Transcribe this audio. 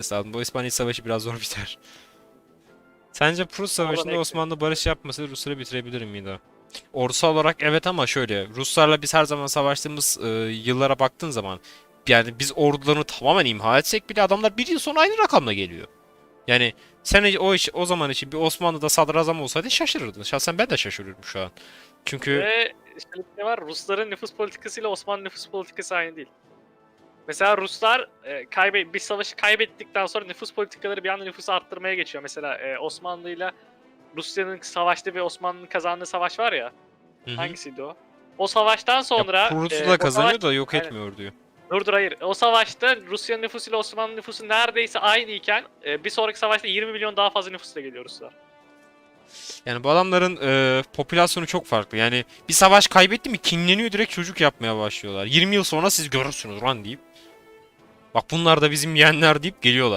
lazım. Bu İspanya Savaşı biraz zor biter. Sence Prus Savaşı'nda. Osmanlı barış yapmasa Rusları bitirebilir miydi? Ordusu olarak evet ama şöyle Ruslarla biz her zaman savaştığımız e, yıllara baktığın zaman yani biz ordularını tamamen imha etsek bile adamlar bir yıl sonra aynı rakamla geliyor. Yani sen o iş o zaman için bir Osmanlı'da sadrazam olsaydı şaşırırdın. Şahsen ben de şaşırıyorum şu an. Çünkü Ve şöyle bir şey var. Rusların nüfus politikası ile Osmanlı nüfus politikası aynı değil. Mesela Ruslar e, kaybe bir savaşı kaybettikten sonra nüfus politikaları bir anda nüfusu arttırmaya geçiyor. Mesela e, Osmanlı ile Rusya'nın savaştığı ve Osmanlı'nın kazandığı savaş var ya. Hı hı. Hangisiydi o? O savaştan sonra ya, Prus'u e, kazanıyor savaş- da yok Aynen. etmiyor diyor. Dur dur hayır. O savaşta Rusya nüfusu ile Osmanlı nüfusu neredeyse aynı iken e, bir sonraki savaşta 20 milyon daha fazla nüfusla geliyor Ruslar. Yani bu adamların e, popülasyonu çok farklı. Yani bir savaş kaybetti mi kinleniyor direkt çocuk yapmaya başlıyorlar. 20 yıl sonra siz görürsünüz lan deyip. Bak bunlar da bizim yeğenler deyip geliyorlar.